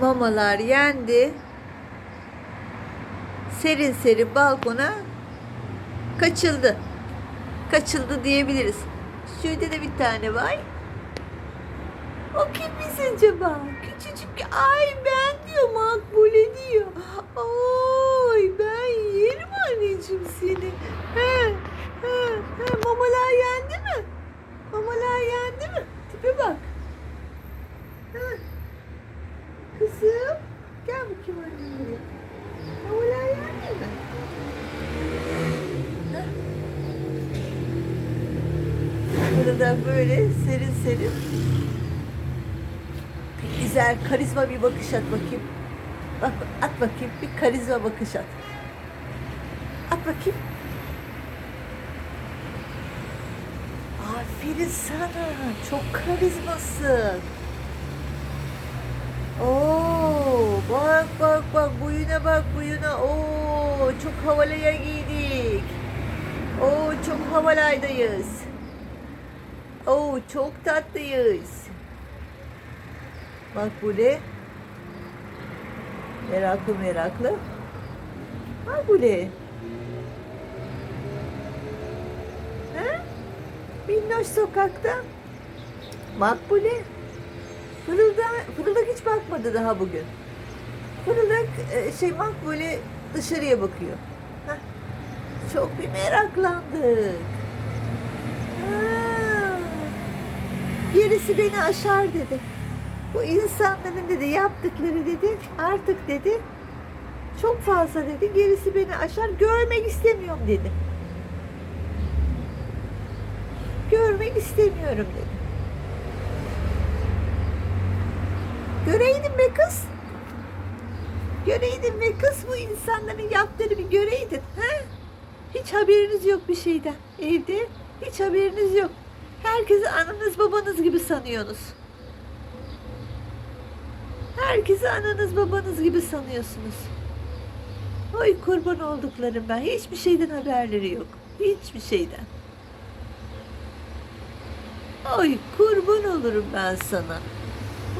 Mamalar yendi. Serin serin balkona kaçıldı. Kaçıldı diyebiliriz. Şurada da bir tane var. O kimmiş acaba? Küçücük ay ben diyor makbule diyor. Ay ben yerim anneciğim seni. He, he, he. Mamalar yendi mi? Mamalar yendi mi? Tipe bak. He. Kızım gel bakayım annem buraya. Mamalar yendi mi? Heh. Burada böyle serin serin güzel karizma bir bakış at bakayım. Bak at bakayım bir karizma bakış at. At bakayım. Aferin sana. Çok karizmasın. Oo, bak bak bak buyuna bak buyuna. Oo, çok havalaya giydik. Oo, çok havalaydayız. Oo, çok tatlıyız. Bak bu ne? Meraklı meraklı. Bak bu ne? He? Minnoş sokakta. Makbule. Fırıldak, fırıldak hiç bakmadı daha bugün. Fırıldak e, şey Makbule dışarıya bakıyor. Heh. Çok bir meraklandık. Ha. Gerisi beni aşar dedi. Bu insanların dedi yaptıkları dedi artık dedi çok fazla dedi gerisi beni aşar görmek istemiyorum dedi. Görmek istemiyorum dedi. Göreydin be kız. Göreydin be kız bu insanların yaptığını bir göreydin. He? Hiç haberiniz yok bir şeyden. Evde hiç haberiniz yok. Herkesi ananız babanız gibi sanıyorsunuz. Herkesi ananız babanız gibi sanıyorsunuz. Oy kurban olduklarım ben. Hiçbir şeyden haberleri yok. Hiçbir şeyden. Oy kurban olurum ben sana.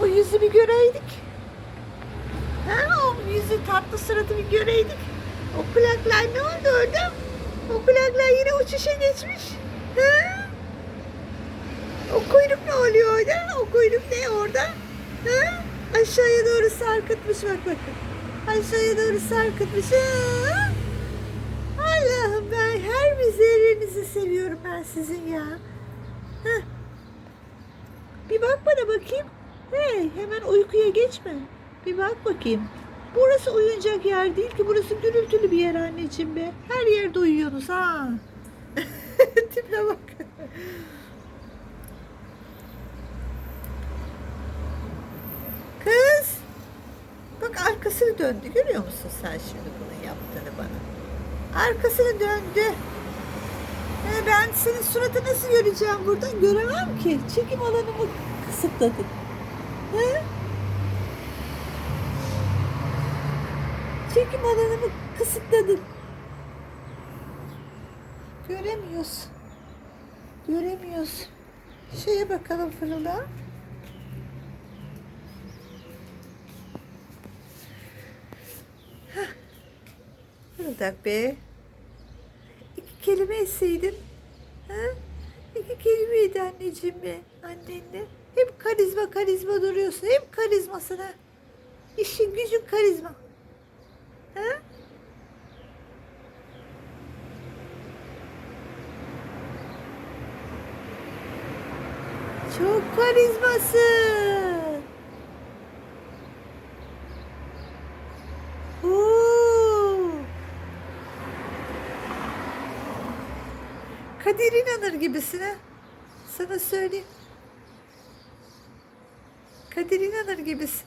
O yüzü bir göreydik. Ha, o yüzü tatlı suratı bir göreydik. O kulaklar ne oldu orada? O kulaklar yine uçuşa geçmiş. Ha? O kuyruk ne oluyor orada? O kuyruk ne orada? Ha? Aşağıya doğru sarkıtmış bak bakın. Aşağıya doğru sarkıtmış. Ha? Allah'ım ben her bir zerrenizi seviyorum ben sizin ya. Heh. Bir bak bana bakayım. Hey hemen uykuya geçme. Bir bak bakayım. Burası uyuyacak yer değil ki. Burası gürültülü bir yer anneciğim be. Her yerde uyuyorsunuz ha. Tipine bak. Kız. Bak arkasını döndü. Görüyor musun sen şimdi bunun yaptığını bana? Arkasını döndü. Ee, ben senin suratı nasıl göreceğim buradan? Göremem ki. Çekim alanımı kısıtladın. He? Çekim alanımı kısıtladın. Göremiyoruz. Göremiyoruz. Şeye bakalım fırına. Fırıldak be. İki kelime etseydin. Ha? İki kelimeydi anneciğim be. Annenle. Hep karizma karizma duruyorsun. Hep karizmasına. İşin gücün karizma. Ha? Çok karizmasın. Oo. Kadir İnanır gibisin ha. Sana söyleyeyim. Kadir İnanır gibisin.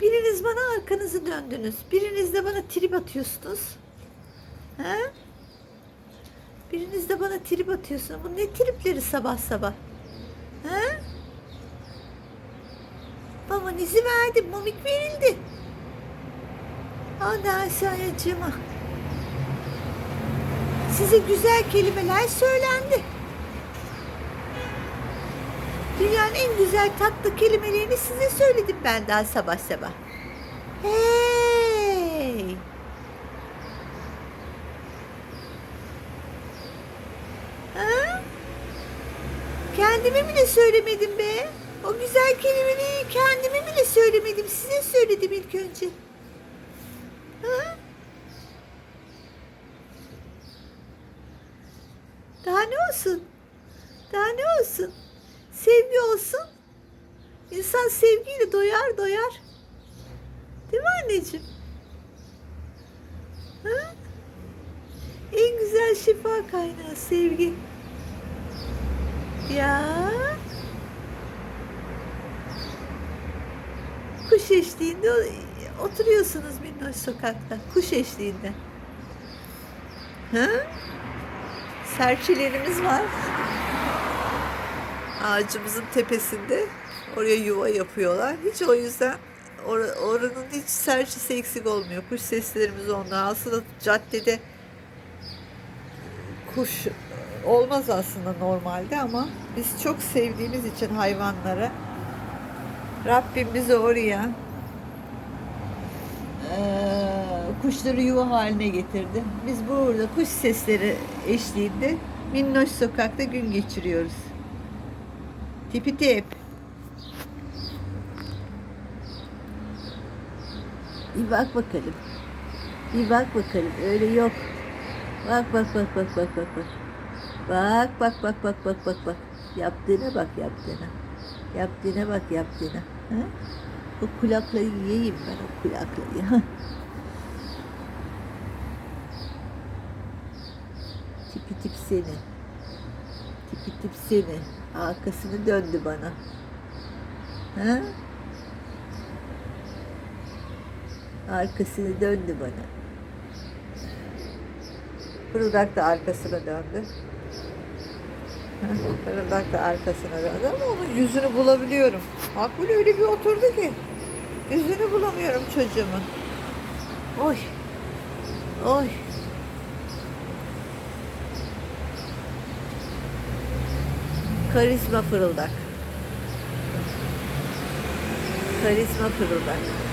Biriniz bana arkanızı döndünüz. Biriniz de bana trip atıyorsunuz. Ha? Biriniz de bana trip atıyorsun. Bu ne tripleri sabah sabah? Ha? Baban izi verdi. Momik verildi. Ondan sonracığıma size güzel kelimeler söylendi. Dünyanın en güzel tatlı kelimelerini size söyledim ben daha sabah sabah. Hey! Ha? Kendime bile söylemedim be. O güzel kelimeleri kendime bile söylemedim. Size söyledim ilk önce. Ha? Daha ne olsun? Daha ne olsun? Sevgi olsun. İnsan sevgiyle doyar doyar. Değil mi anneciğim? Ha? En güzel şifa kaynağı sevgi. Ya. Kuş eşliğinde oturuyorsunuz minnoş sokakta. Kuş eşliğinde. Ha? Serçelerimiz var. Ağacımızın tepesinde. Oraya yuva yapıyorlar. Hiç o yüzden or- oranın hiç serçesi eksik olmuyor. Kuş seslerimiz onlar. Aslında caddede kuş olmaz aslında normalde ama biz çok sevdiğimiz için hayvanları Rabbim bizi oraya eee, kuşları yuva haline getirdi. Biz burada kuş sesleri eşliğinde minnoş sokakta gün geçiriyoruz. Tipi tip. Bir bak bakalım. Bir bak bakalım. Öyle yok. Bak bak bak bak bak bak bak. Bak bak bak bak bak bak bak. Yaptığına bak yaptığına. Yaptığına bak yaptığına. Ha? O kulaklayı yiyeyim ben o kulaklayı. Tipi tip seni. Tipi tip seni. Arkasını döndü bana. Ha? Arkasını döndü bana. Fırıldak da arkasına döndü. Fırıldak da arkasına döndü ama onun yüzünü bulabiliyorum. Makbule öyle bir oturdu ki. Yüzünü bulamıyorum çocuğumun. Oy. Oy. Karizma fırıldak. Karizma fırıldak.